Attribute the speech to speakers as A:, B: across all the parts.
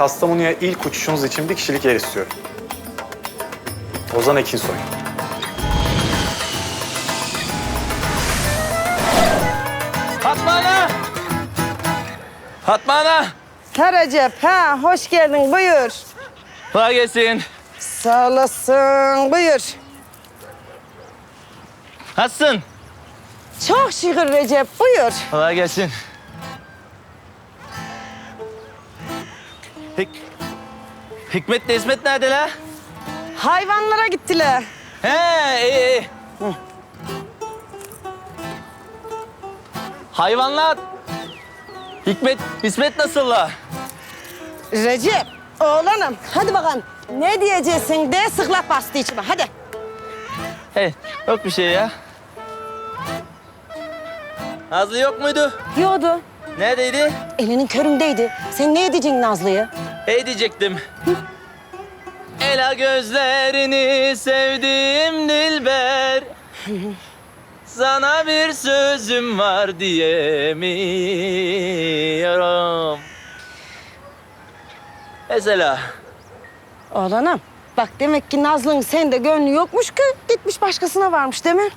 A: Kastamonu'ya ilk uçuşunuz için bir kişilik yer istiyorum. Ozan Ekinsoy.
B: Fatma Ana! Fatma Ana!
C: Ha Recep, ha hoş geldin buyur.
B: Kolay gelsin.
C: Sağ olasın buyur.
B: Nasılsın?
C: Çok şükür Recep buyur.
B: Kolay gelsin. Hik... Hikmet de İsmet nerede la?
C: Hayvanlara gittiler.
B: He iyi iyi. Hayvanlar. Hikmet, İsmet nasıl la?
C: Recep, oğlanım hadi bakalım. Ne diyeceksin de sıkla bastı içime hadi.
B: Hey, yok bir şey ya. Nazlı yok muydu?
C: Diyordu.
B: Neredeydi?
C: Elinin köründeydi. Sen ne edeceksin Nazlı'yı?
B: Hey diyecektim. Ela gözlerini sevdim Dilber. Sana bir sözüm var diyemiyorum. Mesela
C: Oğlanım bak demek ki Nazlı'nın sende gönlü yokmuş ki gitmiş başkasına varmış değil mi?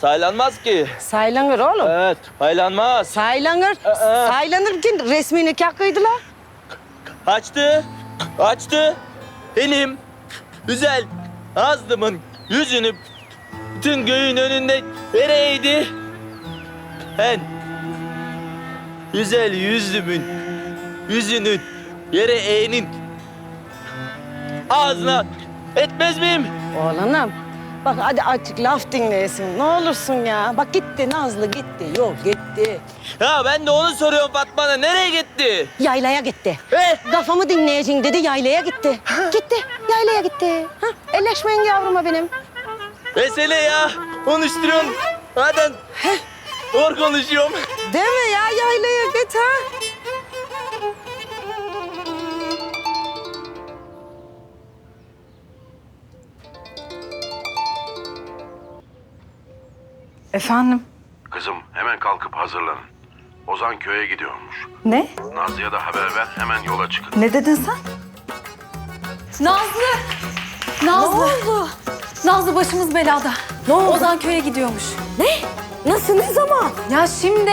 B: Saylanmaz ki.
C: Saylanır oğlum.
B: Evet, saylanmaz.
C: Saylanır.
B: Aa.
C: Saylanır ki resmi nikah kıydılar.
B: Açtı, açtı. Benim güzel Nazlı'mın yüzünü bütün göğün önünde vereydi. Ben güzel yüzlümün yüzünü yere eğenin ağzına etmez miyim?
C: Oğlanım bak hadi artık laf dinleyesin ne olursun ya. Bak gitti Nazlı gitti. Yok gitti.
B: Ya ben de onu soruyorum Fatma Ana. Nereye gitti?
C: Yaylaya gitti.
B: Eh,
C: Kafamı dinleyeceksin dedi yaylaya gitti. gitti yaylaya gitti. Ha, elleşmeyin yavruma benim.
B: mesele ya. Konuşturuyorsun. Zaten doğru konuşuyorum.
C: Değil mi ya yaylaya git ha.
D: Efendim?
E: Kızım hemen kalkıp hazırlanın. Ozan köye gidiyormuş.
D: Ne?
E: Nazlı'ya da haber ver hemen yola çıkın.
D: Ne dedin sen?
F: Nazlı! Nazlı! Ne oldu? Nazlı başımız belada. Ne oldu? Ozan köye gidiyormuş.
G: Ne? Nasıl ne zaman?
F: Ya şimdi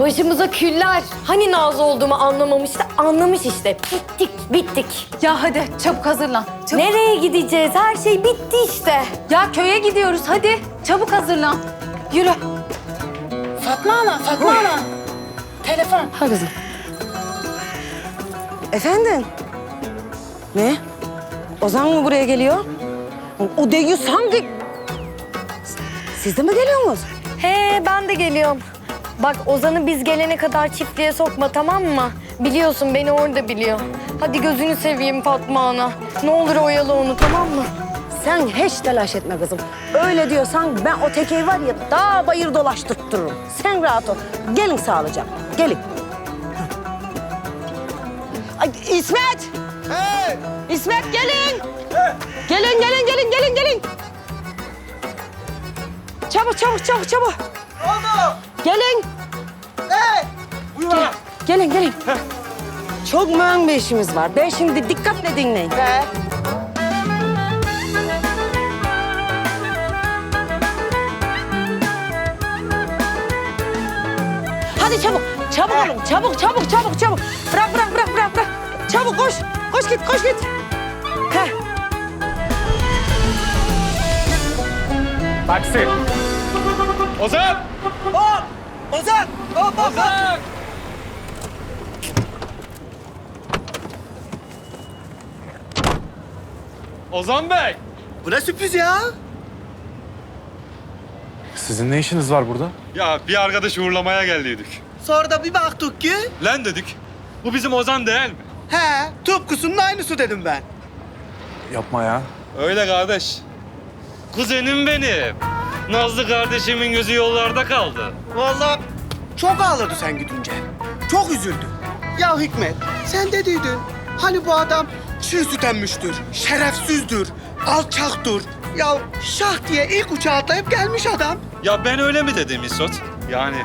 G: Başımıza küller. Hani Nazlı olduğumu anlamamıştı. Anlamış işte. Bittik, bittik.
F: ya hadi çabuk hazırlan. Çabuk.
G: Nereye gideceğiz? Her şey bitti işte.
F: Ya köye gidiyoruz hadi. Çabuk hazırlan. Yürü.
C: Fatma Ana, Fatma Ana. Telefon. Ha kızım. Efendim? Ne? Ozan mı buraya geliyor? O deyyus hangi... Siz de mi geliyorsunuz?
G: He ben de geliyorum. Bak Ozan'ı biz gelene kadar çiftliğe sokma tamam mı? Biliyorsun beni orada biliyor. Hadi gözünü seveyim Fatma Ana. Ne olur oyalı onu tamam mı?
C: Sen hiç telaş etme kızım. Öyle diyorsan ben o tekeyi var ya dağ bayır dolaştırtırırım. Sen rahat ol. Gelin sağlıcakla. Gelin. Ay, İsmet! İsmet gelin! Gelin, gelin, gelin, gelin, gelin! Çabuk, çabuk, çabuk, çabuk! Gelin! Gel- gelin, gelin. Çok mühim bir işimiz var. Ben şimdi dikkatle dinleyin. Hadi çabuk, çabuk olun. Çabuk, çabuk, çabuk, çabuk. Bırak, bırak, bırak, bırak, bırak. Çabuk koş. Koş git, koş git. Heh.
A: Taksi. Ozan!
B: Ozan! Ozan!
H: Ozan Bey.
B: Bu ne sürpriz ya?
A: Sizin ne işiniz var burada?
H: Ya bir arkadaş uğurlamaya geldiydik.
I: Sonra da bir baktık ki
H: Lan dedik. Bu bizim Ozan değil mi?
I: he tıpkısının aynısı dedim ben.
A: Yapma ya.
H: Öyle kardeş. Kuzenim benim. Nazlı kardeşimin gözü yollarda kaldı.
I: Vallahi çok ağladı sen gidince. Çok üzüldü. Ya Hikmet sen dediydin. Hani bu adam çiğ süt emmüştür, şerefsizdir, alçaktır. Ya şah diye ilk uçağa atlayıp gelmiş adam.
H: Ya ben öyle mi dedim İsot? Yani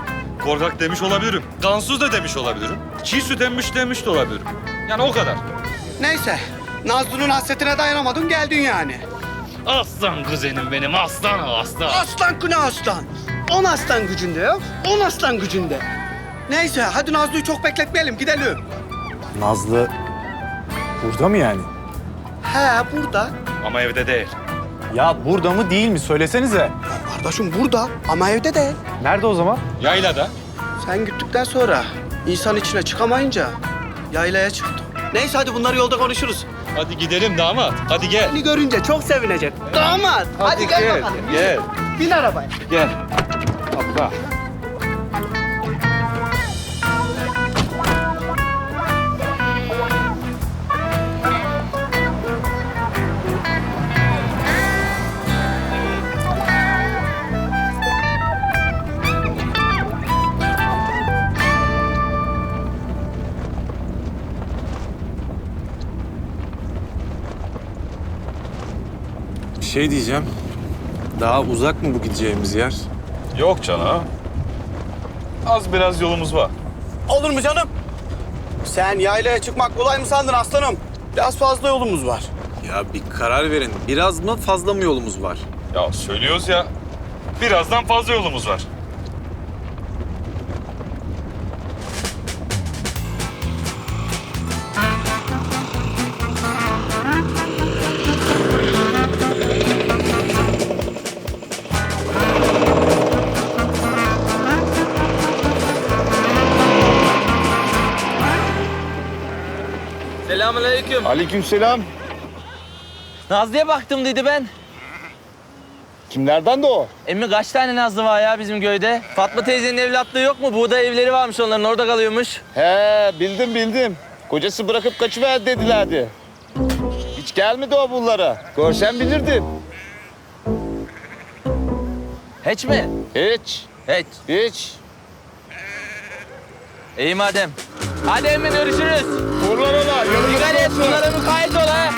H: korkak demiş olabilirim. Gansuz da demiş olabilirim. çiğ süt emmiş demiş de olabilirim. Yani o kadar.
I: Neyse. Nazlı'nın hasretine dayanamadın geldin yani.
H: Aslan kuzenim benim aslan o aslan.
I: Aslan kına aslan. On aslan gücünde yok. On aslan gücünde. Neyse hadi Nazlı'yı çok bekletmeyelim gidelim.
A: Nazlı burada mı yani?
I: He burada.
H: Ama evde değil.
A: Ya burada mı değil mi? Söylesenize.
I: Kardeşim burada ama evde değil.
A: Nerede o zaman?
H: Yaylada.
I: Sen gittikten sonra insan içine çıkamayınca yaylaya çıktı. Neyse hadi bunları yolda konuşuruz.
H: Hadi gidelim damat. Hadi gel.
I: Seni görünce çok sevinecek. Damat. Hadi, gel, bakalım.
H: Gel.
I: Bin arabaya.
H: Gel. Abla.
A: Şey diyeceğim. Daha uzak mı bu gideceğimiz yer?
D: Yok canım. Az biraz yolumuz var.
I: Olur mu canım? Sen yaylaya çıkmak kolay mı sandın aslanım? Biraz fazla yolumuz var.
A: Ya bir karar verin. Biraz mı fazla mı yolumuz var?
D: Ya söylüyoruz ya. Birazdan fazla yolumuz var.
B: Selamünaleyküm.
J: Aleykümselam.
B: Nazlı'ya baktım dedi ben.
J: Kimlerden de o?
B: Emmi kaç tane Nazlı var ya bizim köyde? Fatma teyzenin evlatlığı yok mu? Buğday evleri varmış onların orada kalıyormuş.
J: He bildim bildim. Kocası bırakıp kaçıver dedilerdi. Hiç gelmedi o bunlara. Görsen bilirdin.
B: Hiç mi?
J: Hiç.
B: Hiç.
J: Hiç.
B: İyi madem. Hadi emmi görüşürüz.
J: Ulan ola. Yolun
B: Dikkat et bunlara mukayyet ol ha.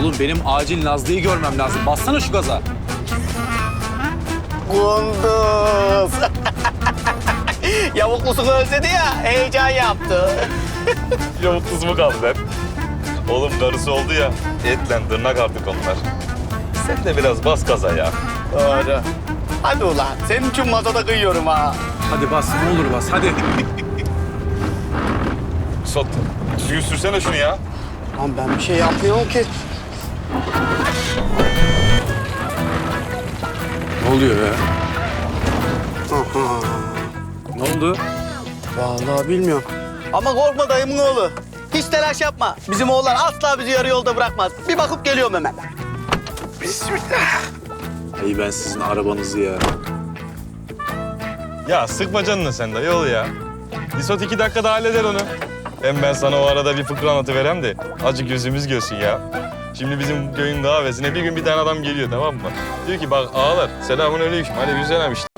A: Oğlum benim acil Nazlı'yı görmem lazım. Bassana şu gaza.
I: Kunduz. Yavuklusunu özledi ya, heyecan yaptı.
D: Yavukluz mu kaldı lan? Oğlum karısı oldu ya. Etle tırnak artık onlar. Sen de biraz bas gaza ya.
I: Doğru. Hadi ulan, senin için masada kıyıyorum ha.
A: Hadi bas ne olur bas hadi.
D: Sot. Düzgün sürsene şunu ya.
I: Lan ben bir şey yapmıyorum ki.
A: Ne oluyor ya? Ne oldu?
I: Vallahi bilmiyorum. Ama korkma dayımın oğlu. Hiç telaş yapma. Bizim oğullar asla bizi yarı yolda bırakmaz. Bir bakıp geliyorum hemen.
A: Ay ben sizin arabanızı ya.
D: Ya sıkma canını sen de yol ya. Lisot iki dakikada halleder onu. Hem ben sana o arada bir fıkra anlatıverem de acı gözümüz görsün ya. Şimdi bizim köyün kahvesine bir gün bir tane adam geliyor tamam mı? Diyor ki bak ağalar selamun aleyküm. Aleyküm selam işte.